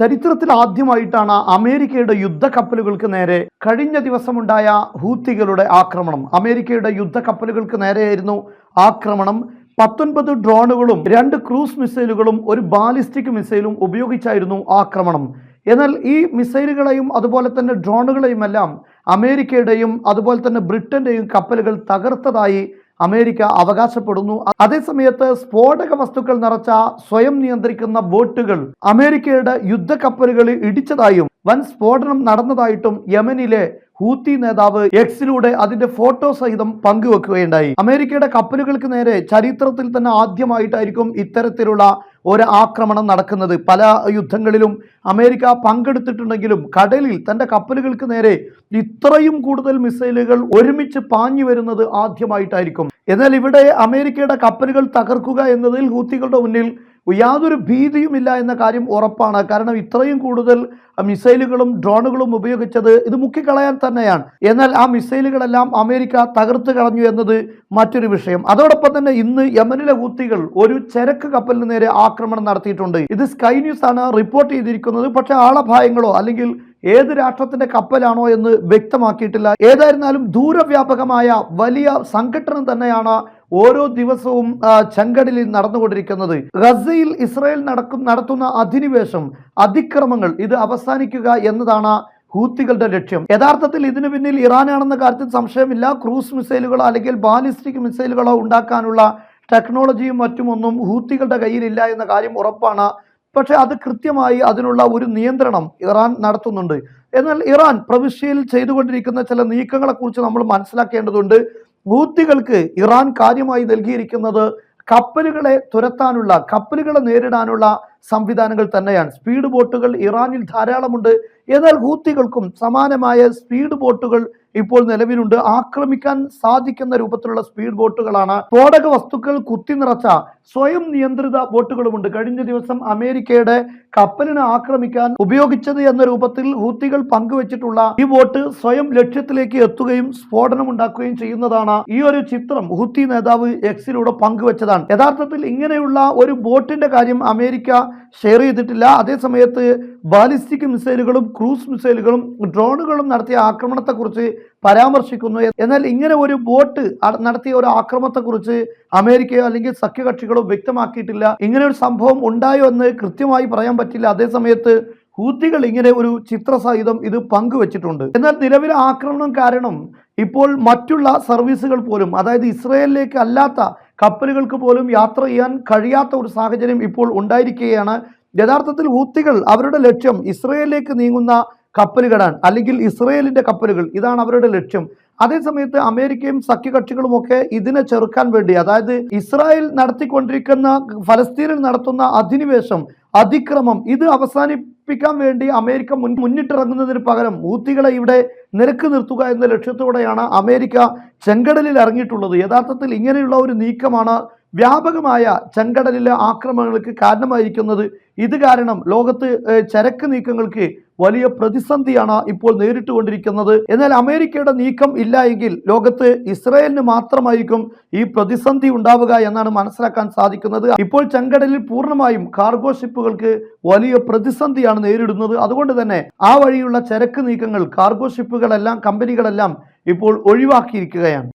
ചരിത്രത്തിൽ ആദ്യമായിട്ടാണ് അമേരിക്കയുടെ യുദ്ധക്കപ്പലുകൾക്ക് നേരെ കഴിഞ്ഞ ദിവസമുണ്ടായ ഹൂത്തികളുടെ ആക്രമണം. അമേരിക്കയുടെ യുദ്ധക്കപ്പലുകൾക്ക് നേരെയായിരുന്നു ആക്രമണം. പത്തൊൻപത് ഡ്രോണുകളും രണ്ട് ക്രൂസ് മിസൈലുകളും ഒരു ബാലിസ്റ്റിക് മിസൈലും ഉപയോഗിച്ചായിരുന്നു ആക്രമണം. എന്നാൽ ഈ മിസൈലുകളെയും അതുപോലെ തന്നെ ഡ്രോണുകളെയും എല്ലാം അമേരിക്കയുടെയും അതുപോലെ തന്നെ ബ്രിട്ടന്റെയും കപ്പലുകൾ തകർത്തതായി അമേരിക്ക അവകാശപ്പെടുന്നു. അതേസമയത്ത് സ്ഫോടക വസ്തുക്കൾ നിറച്ച സ്വയം നിയന്ത്രിക്കുന്ന ബോട്ടുകൾ അമേരിക്കയുടെ യുദ്ധക്കപ്പലുകളിൽ ഇടിച്ചതായും വൻ സ്ഫോടനം നടന്നതായിട്ടും യമനിലെ ഹൂത്തി നേതാവ് എക്സിലൂടെ അതിന്റെ ഫോട്ടോ സഹിതം പങ്കുവെക്കുകയുണ്ടായി. അമേരിക്കയുടെ കപ്പലുകൾക്ക് നേരെ ചരിത്രത്തിൽ തന്നെ ആദ്യമായിട്ടായിരിക്കും ഇത്തരത്തിലുള്ള ഒരു ആക്രമണം നടക്കുന്നത്. പല യുദ്ധങ്ങളിലും അമേരിക്ക പങ്കെടുത്തിട്ടുണ്ടെങ്കിലും കടലിൽ തന്റെ കപ്പലുകൾക്ക് നേരെ ഇത്രയും കൂടുതൽ മിസൈലുകൾ ഒരുമിച്ച് പാഞ്ഞു വരുന്നത് ആദ്യമായിട്ടായിരിക്കും. എന്നാൽ ഇവിടെ അമേരിക്കയുടെ കപ്പലുകൾ തകർക്കുക എന്നതിൽ ഹൂത്തികളുടെ മുന്നിൽ യാതൊരു ഭീതിയുമില്ല എന്ന കാര്യം ഉറപ്പാണ്. കാരണം ഇത്രയും കൂടുതൽ മിസൈലുകളും ഡ്രോണുകളും ഉപയോഗിച്ചത് ഇത് മുക്കിക്കളയാൻ തന്നെയാണ്. എന്നാൽ ആ മിസൈലുകളെല്ലാം അമേരിക്ക തകർത്ത് കളഞ്ഞു എന്നത് മറ്റൊരു വിഷയം. അതോടൊപ്പം തന്നെ ഇന്ന് യമനിലെ ഹൂത്തികൾ ഒരു ചരക്ക് കപ്പലിന് നേരെ ആക്രമണം നടത്തിയിട്ടുണ്ട്. ഇത് സ്കൈ ന്യൂസ് ആണ് റിപ്പോർട്ട് ചെയ്തിരിക്കുന്നത്. പക്ഷേ ആളഭായങ്ങളോ അല്ലെങ്കിൽ ഏത് രാഷ്ട്രത്തിന്റെ കപ്പലാണോ എന്ന് വ്യക്തമാക്കിയിട്ടില്ല. ഏതായിരുന്നാലും ദൂരവ്യാപകമായ വലിയ സംഘടന തന്നെയാണ് ഓരോ ദിവസവും ചങ്കടലിൽ നടന്നുകൊണ്ടിരിക്കുന്നത്. ഗസയിൽ ഇസ്രായേൽ നടക്കും നടത്തുന്ന അധിനിവേശം അതിക്രമങ്ങൾ ഇത് അവസാനിക്കുക എന്നതാണ് ഹൂത്തികളുടെ ലക്ഷ്യം. യഥാർത്ഥത്തിൽ ഇതിനു പിന്നിൽ ഇറാനാണെന്ന കാര്യത്തിൽ സംശയമില്ല. ക്രൂസ് മിസൈലുകളോ അല്ലെങ്കിൽ ബാലിസ്റ്റിക് മിസൈലുകളോ ഉണ്ടാക്കാനുള്ള ടെക്നോളജിയും മറ്റുമൊന്നും ഹൂത്തികളുടെ കയ്യിലില്ല എന്ന കാര്യം ഉറപ്പാണ്. പക്ഷേ അത് കൃത്യമായി അതിനുള്ള ഒരു നിയന്ത്രണം ഇറാൻ നടത്തുന്നുണ്ട്. എന്നാൽ ഇറാൻ പ്രവിശ്യയിൽ ചെയ്തുകൊണ്ടിരിക്കുന്ന ചില നീക്കങ്ങളെക്കുറിച്ച് നമ്മൾ മനസ്സിലാക്കേണ്ടതുണ്ട്. ഹൂത്തികൾക്ക് ഇറാൻ കാര്യമായി നൽകിയിരിക്കുന്നത് കപ്പലുകളെ തുരത്താനുള്ള കപ്പലുകളെ നേരിടാനുള്ള സംവിധാനങ്ങൾ തന്നെയാണ്. സ്പീഡ് ബോട്ടുകൾ ഇറാനിൽ ധാരാളമുണ്ട്. എന്നാൽ ഹൂത്തികൾക്കും സമാനമായ സ്പീഡ് ബോട്ടുകൾ ഇപ്പോൾ നിലവിലുണ്ട്. ആക്രമിക്കാൻ സാധിക്കുന്ന രൂപത്തിലുള്ള സ്പീഡ് ബോട്ടുകളാണ് സ്ഫോടക വസ്തുക്കൾ കുത്തി നിറച്ച സ്വയം നിയന്ത്രിത ബോട്ടുകളുമുണ്ട് കഴിഞ്ഞ ദിവസം അമേരിക്കയുടെ കപ്പലിനെ ആക്രമിക്കാൻ ഉപയോഗിച്ചത് എന്ന രൂപത്തിൽ ഹൂത്തികൾ പങ്കുവച്ചിട്ടുള്ള ഈ ബോട്ട് സ്വയം ലക്ഷ്യത്തിലേക്ക് എത്തുകയും സ്ഫോടനം ഉണ്ടാക്കുകയും ചെയ്യുന്നതാണ് ഈ ഒരു ചിത്രം ഹൂത്തി നേതാവ് എക്സിലൂടെ പങ്കുവച്ചതാണ്. യഥാർത്ഥത്തിൽ ഇങ്ങനെയുള്ള ഒരു ബോട്ടിന്റെ കാര്യം അമേരിക്ക ഷെയർ ചെയ്തിട്ടില്ല. അതേസമയത്ത് ബാലിസ്റ്റിക് മിസൈലുകളും ക്രൂസ് മിസൈലുകളും ഡ്രോണുകളും നടത്തിയ ആക്രമണത്തെക്കുറിച്ച് പരാമർശിക്കുന്നു. എന്നാൽ ഇങ്ങനെ ഒരു ബോട്ട് നടത്തിയ ഒരു ആക്രമണത്തെക്കുറിച്ച് അമേരിക്കയോ അല്ലെങ്കിൽ സഖ്യകക്ഷികളോ വ്യക്തമാക്കിയിട്ടില്ല. ഇങ്ങനെ ഒരു സംഭവം ഉണ്ടായോ എന്ന് കൃത്യമായി പറയാൻ പറ്റില്ല. അതേസമയത്ത് ഹൂത്തികൾ ഇങ്ങനെ ഒരു ചിത്രസഹിതം ഇത് പങ്കുവച്ചിട്ടുണ്ട്. എന്നാൽ നിലവിലെ ആക്രമണം കാരണം ഇപ്പോൾ മറ്റുള്ള സർവീസുകൾ പോലും അതായത് ഇസ്രയേലിലേക്ക് അല്ലാത്ത കപ്പലുകൾക്ക് പോലും യാത്ര ചെയ്യാൻ കഴിയാത്ത ഒരു സാഹചര്യം ഇപ്പോൾ ഉണ്ടായിരിക്കുകയാണ്. യഥാർത്ഥത്തിൽ ഹൂത്തികൾ അവരുടെ ലക്ഷ്യം ഇസ്രയേലിലേക്ക് നീങ്ങുന്ന കപ്പലുകളാണ്. അല്ലെങ്കിൽ ഇസ്രയേലിന്റെ കപ്പലുകൾ. ഇതാണ് അവരുടെ ലക്ഷ്യം. അതേസമയത്ത് അമേരിക്കയും സഖ്യകക്ഷികളുമൊക്കെ ഇതിനെ ചെറുക്കാൻ വേണ്ടി അതായത് ഇസ്രായേൽ നടത്തിക്കൊണ്ടിരിക്കുന്ന ഫലസ്തീനിൽ നടത്തുന്ന അധിനിവേശം അതിക്രമം ഇത് അവസാനിപ്പിക്കാൻ വേണ്ടി അമേരിക്ക മുൻ മുന്നിട്ടിറങ്ങുന്നതിന് പകരം ഊത്തികളെ ഇവിടെ നിരക്ക് നിർത്തുക എന്ന ലക്ഷ്യത്തോടെയാണ് അമേരിക്ക ചെങ്കടലിൽ ഇറങ്ങിയിട്ടുള്ളത്. യഥാർത്ഥത്തിൽ ഇങ്ങനെയുള്ള ഒരു നീക്കമാണ് വ്യാപകമായ ചെങ്കടലിലെ ആക്രമണങ്ങൾക്ക് കാരണമായിരിക്കുന്നത്. ഇത് കാരണം ലോകത്ത് ചരക്ക് നീക്കങ്ങൾക്ക് വലിയ പ്രതിസന്ധിയാണ് ഇപ്പോൾ നേരിട്ടുകൊണ്ടിരിക്കുന്നത്. എന്നാൽ അമേരിക്കയുടെ നീക്കം ഇല്ല എങ്കിൽ ലോകത്ത് ഇസ്രായേലിന് മാത്രമായിരിക്കും ഈ പ്രതിസന്ധി ഉണ്ടാവുക എന്നാണ് മനസ്സിലാക്കാൻ സാധിക്കുന്നത്. ഇപ്പോൾ ചെങ്കടലിൽ പൂർണമായും കാർഗോ ഷിപ്പുകൾക്ക് വലിയ പ്രതിസന്ധിയാണ് നേരിടുന്നത്. അതുകൊണ്ട് തന്നെ ആ വഴിയുള്ള ചരക്ക് നീക്കങ്ങൾ കാർഗോ ഷിപ്പുകളെല്ലാം കമ്പനികളെല്ലാം ഇപ്പോൾ ഒഴിവാക്കിയിരിക്കുകയാണ്.